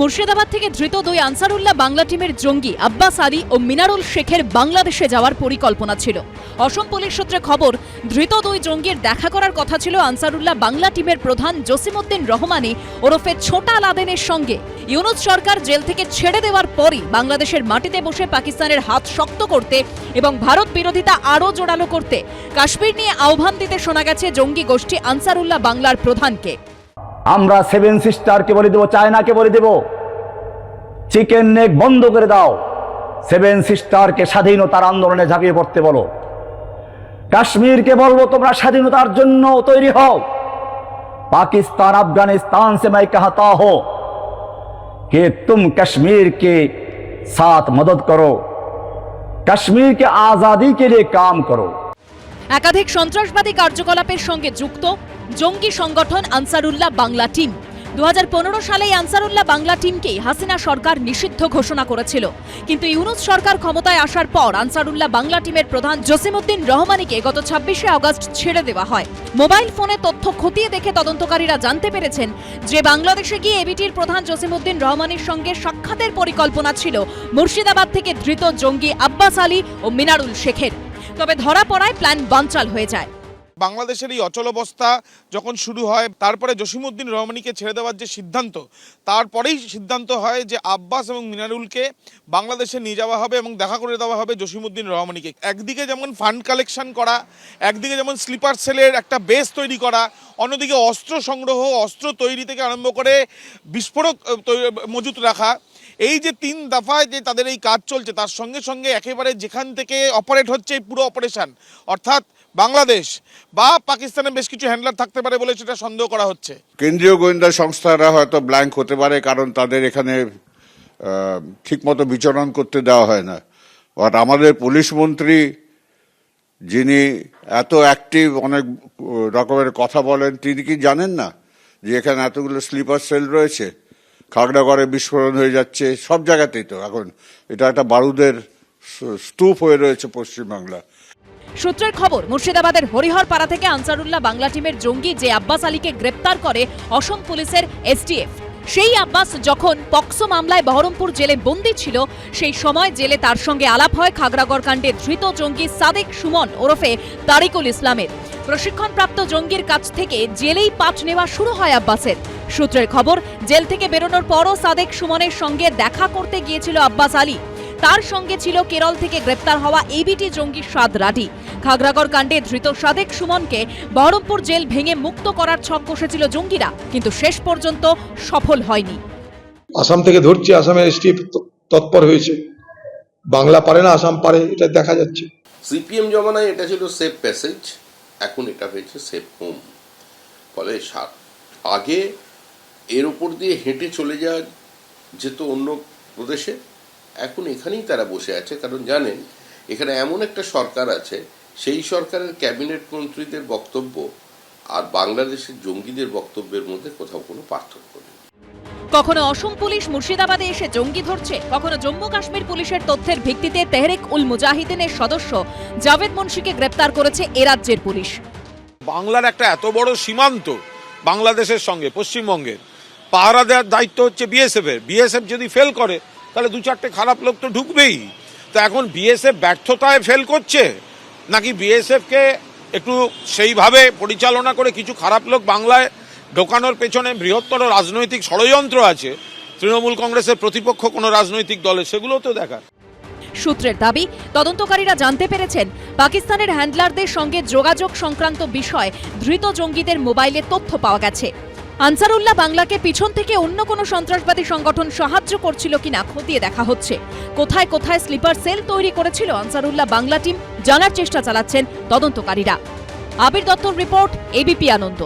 মুর্শিদাবাদ থেকে ধৃত দুই আনসারুল্লাহ বাংলা টিমের জঙ্গি আব্বাস আলী ও মিনারুল শেখের বাংলাদেশে যাওয়ার পরিকল্পনা ছিল। অসম পুলিশ সূত্রে খবর, ধৃত দুই জঙ্গির দেখা করার কথা ছিল আনসারুল্লাহ বাংলা টিমের প্রধান জসিমউদ্দিন রহমানি ওরফে ছোটা লাদেনের সঙ্গে। ইউনুস সরকার জেল থেকে ছেড়ে দেওয়ার পরই বাংলাদেশের মাটিতে বসে পাকিস্তানের হাত শক্ত করতে এবং ভারত বিরোধিতা আরও জোরালো করতে কাশ্মীর নিয়ে আহ্বান দিতে শোনা গেছে জঙ্গি গোষ্ঠী আনসারুল্লাহ বাংলার প্রধানকে। আমরা সেভেন সিস্টারকে বলে দেবো, চায়নাকে বলে দেব। চিকেন নেক বন্ধ করে দাও। সেভেন সিস্টারকে স্বাধীনতার আন্দোলনে ঝাঁপিয়ে পড়তে বলো। কাশ্মীরকে বলব, তোমরা স্বাধীনতার জন্য তৈরি হও। পাকিস্তান, আফগানিস্তান সে মাই হো কে তুম কাশ্মীরকে সাথ মদত করো? কাশ্মীরকে আজাদি কে লিয়ে কাম করো? একাধিক সন্ত্রাসবাদী কার্যকলাপের সঙ্গে যুক্ত জঙ্গি সংগঠন আনসারুল্লাহ বাংলা টিম। দু হাজার পনেরো সালে আনসারুল্লাহ বাংলা টিমকে হাসিনা সরকার নিষিদ্ধ ঘোষণা করেছিল। কিন্তু ইউনুস সরকার ক্ষমতায় আসার পর আনসারুল্লাহ বাংলা টিমের প্রধান জসিমউদ্দিন রহমানিকে গত ছাব্বিশে আগস্ট ছেড়ে দেওয়া হয়। মোবাইল ফোনে তথ্য খতিয়ে দেখে তদন্তকারীরা জানতে পেরেছেন যে বাংলাদেশে গিয়ে এবিটির প্রধান জসিমউদ্দিন রহমানের সঙ্গে সাক্ষাতের পরিকল্পনা ছিল মুর্শিদাবাদ থেকে ধৃত জঙ্গি আব্বাস আলী ও মিনারুল শেখের। তবে ধরা পড়ায় প্ল্যান বানচাল হয়ে যায়। বাংলাদেশের এই অচল অবস্থা যখন শুরু হয়, তারপরে জসিমউদ্দিন রহমানিকে ছেড়ে দেওয়ার যে সিদ্ধান্ত, তারপরেই সিদ্ধান্ত হয় যে আব্বাস এবং মিনারুলকে বাংলাদেশে নিয়ে যাওয়া হবে এবং দেখা করে দেওয়া হবে জসিমউদ্দিন রহমানিকে। একদিকে যেমন ফান্ড কালেকশন করা, একদিকে যেমন স্লিপার সেলের একটা বেস তৈরি করা, অন্যদিকে অস্ত্র সংগ্রহ, অস্ত্র তৈরি থেকে আরম্ভ করে বিস্ফোরক মজুত রাখা এই যে তিন দফায় যে তাদের এই কাজ চলছে, তার সঙ্গে সঙ্গে একেবারে যেখান থেকে অপারেট হচ্ছে এই পুরো অপারেশন অর্থাৎ বাংলাদেশ বা পাকিস্তানে বেশ কিছু হ্যান্ডলার থাকতে পারে বলে সেটা সন্দেহ করা হচ্ছে। কেন্দ্রীয় গোয়েন্দা সংস্থারা হয়তো ব্ল্যাঙ্ক হতে পারে, কারণ তাদের এখানে ঠিকমতো বিচরণ করতে দেওয়া হয় না। আর আমাদের পুলিশ মন্ত্রী, যিনি এত অ্যাক্টিভ অনেক রকমের কথা বলেন, তিনি কি জানেন না যে এখানে এতগুলো স্লিপার সেল রয়েছে? খাগড়াগড়ে বিস্ফোরণ হয়ে যাচ্ছে, সব জায়গাতেই তো। এখন এটা একটা বারুদের স্তূপ হয়ে রয়েছে পশ্চিমবাংলা। সূত্রের খবর, মুর্শিদাবাদের হরিহরপাড়া থেকে আনসারুল্লাহ বাংলা টিমের জঙ্গি যে আব্বাস আলীকে গ্রেপ্তার করে অসম পুলিশের এসটিএফ সেই আব্বাস যখন পক্সো মামলায় বহরমপুর জেলে বন্দি ছিল, সেই সময় জেলে তার সঙ্গে আলাপ হয় খাগড়াগড় কাণ্ডে ধৃত জঙ্গি সাদেক সুমন ওরফে তারিকুল ইসলামের। প্রশিক্ষণপ্রাপ্ত জঙ্গির কাছ থেকে জেলেই পাঠ নেওয়া শুরু হয় আব্বাসের। সূত্রের খবর, জেল থেকে বেরোনোর পরও সাদেক সুমনের সঙ্গে দেখা করতে গিয়েছিল আব্বাস আলী। তার সঙ্গে ছিল কেরল থেকে গ্রেপ্তার হওয়া এবিটি জঙ্গি সাদ রাডি। খাগড়াগড় কাণ্ডে ধৃত সাদেক সুমনকে বহরমপুর জেল ভেঙে মুক্ত করার ছক কষেছিল জঙ্গিরা কিন্তু শেষ পর্যন্ত সফল হয়নি। আসাম থেকে ধরছে আসামের এসটিএফ তৎপর হয়েছে। বাংলা পারে না আসাম পারে এটা দেখা যাচ্ছে। সিপিএম জমানায় এটা ছিল সেফ প্যাসেজ এখন এটা হয়েছে সেফ হোম ফলে আগে এর উপর দিয়ে হেঁটে চলে যাওয়া যেত অন্য প্রদেশে এখন এখানেই তারা বসে আছে কারণ জানেন এখানে এমন একটা সরকার আছে সেই সরকারের ক্যাবিনেট মন্ত্রীদের বক্তব্য আর বাংলাদেশের জঙ্গিদের বক্তব্যের মধ্যে কোথাও কোনো পার্থক্য নেই। কখনো অসম পুলিশ মুর্শিদাবাদে এসে জঙ্গি ধরছে কখনো জম্মু কাশ্মীর পুলিশের তথ্যের ভিত্তিতে তেহরিক উল মুজাহিদিনের সদস্য জাভেদ মুন্সিকে গ্রেপ্তার করেছে এ রাজ্যের পুলিশ। বাংলার একটা এত বড় সীমান্ত বাংলাদেশের সঙ্গে পশ্চিমবঙ্গের পাহারা দেওয়ার দায়িত্ব হচ্ছে বিএসএফ এর বিএসএফ যদি ফেল করে তাহলে দু চারটে খারাপ লোক তো ঢুকবেই। তো এখন বিএসএফ ব্যর্থতায় ফেল করছে? নাকি বিএসএফকে একটু সেইভাবে পরিচালনা করে কিছু খারাপ লোক বাংলায় ঢোকানোর পেছনে বৃহত্তর রাজনৈতিক ষড়যন্ত্র আছে? তৃণমূল কংগ্রেসের প্রতিপক্ষ কোনো রাজনৈতিক দলে সেগুলো তো দেখার সূত্রের দাবি, তদন্তকারীরা জানতে পেরেছেন, পাকিস্তানের হ্যান্ডলারদের সঙ্গে যোগাযোগ সংক্রান্ত বিষয় ধৃত জঙ্গিদের মোবাইলে তথ্য পাওয়া গেছে। আনসারুল্লাহ বাংলাকে পিছন থেকে অন্য কোনো সন্ত্রাসবাদী সংগঠন সাহায্য করছিল কিনা খতিয়ে দেখা হচ্ছে। কোথায় কোথায় স্লিপার সেল তৈরি করেছিল আনসারুল্লাহ বাংলা টিম জানার চেষ্টা চালাচ্ছেন তদন্তকারীরা। আবির দত্তর রিপোর্ট, এবিপি আনন্দ।